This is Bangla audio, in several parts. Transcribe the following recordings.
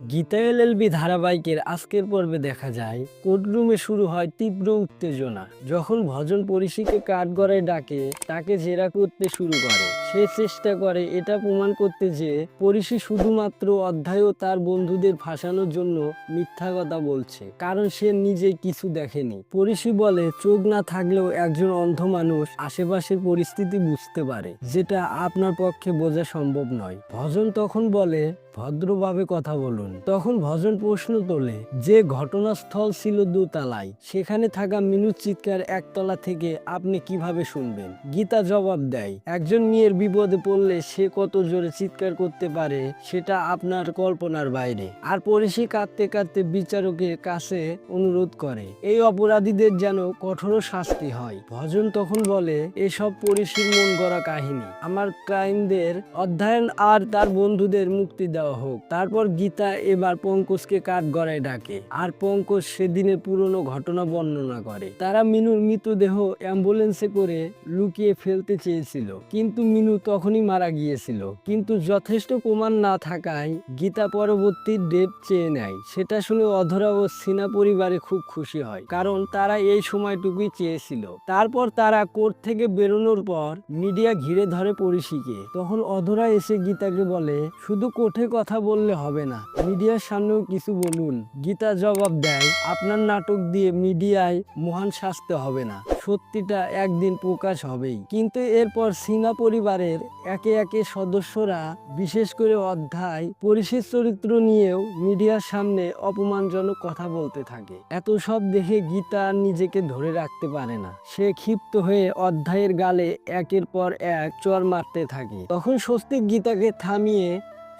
গীতা এলএলবি ধারাবাহিকের আজকের পর্বে দেখা যায়, কোর্টরুমে শুরু হয় তীব্র উত্তেজনা। যখন ভজন পরিষীকে কাঠগড়ায় ডাকে, তাকে জেরা করতে শুরু করে। সে চেষ্টা করে এটা প্রমাণ করতে যে পরিষী শুধুমাত্র অধ্যায় ও তার বন্ধুদের ফাঁসানোর জন্য মিথ্যা কথা বলছে, কারণ সে নিজে কিছু দেখেনি। পরিষী বলে, চোখ না থাকলেও একজন অন্ধ মানুষ আশেপাশের পরিস্থিতি বুঝতে পারে, যেটা আপনার পক্ষে বোঝা সম্ভব নয়। ভজন তখন বলে ভদ্রভাবে কথা বলুন। তখন ভজন প্রশ্ন তোলে, যে ঘটনাস্থল ছিল দোতলায়, সেখানে থাকা মিনুর চিৎকার একতলা থেকে আপনি কীভাবে শুনবেন? গীতা জবাব দেয়, একজন মেয়ের বিপদে পড়লে সে কত জোরে চিৎকার করতে পারে, সেটা আপনার কল্পনার বাইরে। আর পরিষী কাঁদতে কাঁদতে বিচারকের কাছে অনুরোধ করে, এই অপরাধীদের যেন কঠোর শাস্তি হয়। ভজন তখন বলে, এসব পরিষীর মন গড়া কাহিনী। আমার ক্রাইমদের অধ্যয়ন আর তার বন্ধুদের মুক্তি দেওয়া হোক। তারপর গীতা এবার পঙ্কজকে কাঠ গড়ায় ডাকে। আর পঙ্কজ সেদিনের পুরনো ঘটনা বর্ণনা করে। তারা মিনুর মৃতদেহ অ্যাম্বুলেন্সে করে লুকিয়ে ফেলতে চেয়েছিল। কিন্তু মিনু তখনই মারা গিয়েছিল। কিন্তু যথেষ্ট প্রমাণ না থাকায় গীতা পরবর্তী ডেট চেয়ে নেয়। সেটা শুনে অধরা ও সিনা পরিবারে খুব খুশি হয়। কারণ তারা এই সময়টুকুই চেয়েছিল। তারপর তারা কোর্ট থেকে বেরোনোর পর মিডিয়া ঘিরে ধরে পরিষীকে তখন অধরা এসে গীতাকে বলে, শুধু কোর্টে কথা বললে হবে না। মিডিয়ার সামনেও কিছু বলুন। গীতা জবাব দেয়, আপনার নাটক দিয়ে মিডিয়ায় মহান শাস্তি হবে না। সত্যিটা একদিন প্রকাশ হবেই। কিন্তু এরপর সিনহা পরিবারের একে একে সদস্যরা বিশেষ করে অধ্যায়, পরিশেষ চরিত্র নিয়েও মিডিয়ার সামনে অপমানজনক কথা বলতে থাকে। এত সব দেখে গীতা নিজেকে ধরে রাখতে পারে না। সে ক্ষিপ্ত হয়ে অধ্যায়ের গালে একের পর এক চর মারতে থাকে। তখন স্বস্তিক গীতাকে থামিয়ে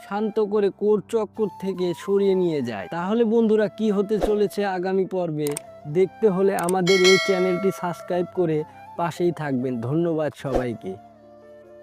শান্ত করে কোর চক্কর থেকে সরিয়ে নিয়ে যায়। তাহলে বন্ধুরা, কি হতে চলেছে আগামী পর্বে? দেখতে হলে আমাদের এই চ্যানেলটি সাবস্ক্রাইব করে পাশেই থাকবেন। ধন্যবাদ সবাইকে।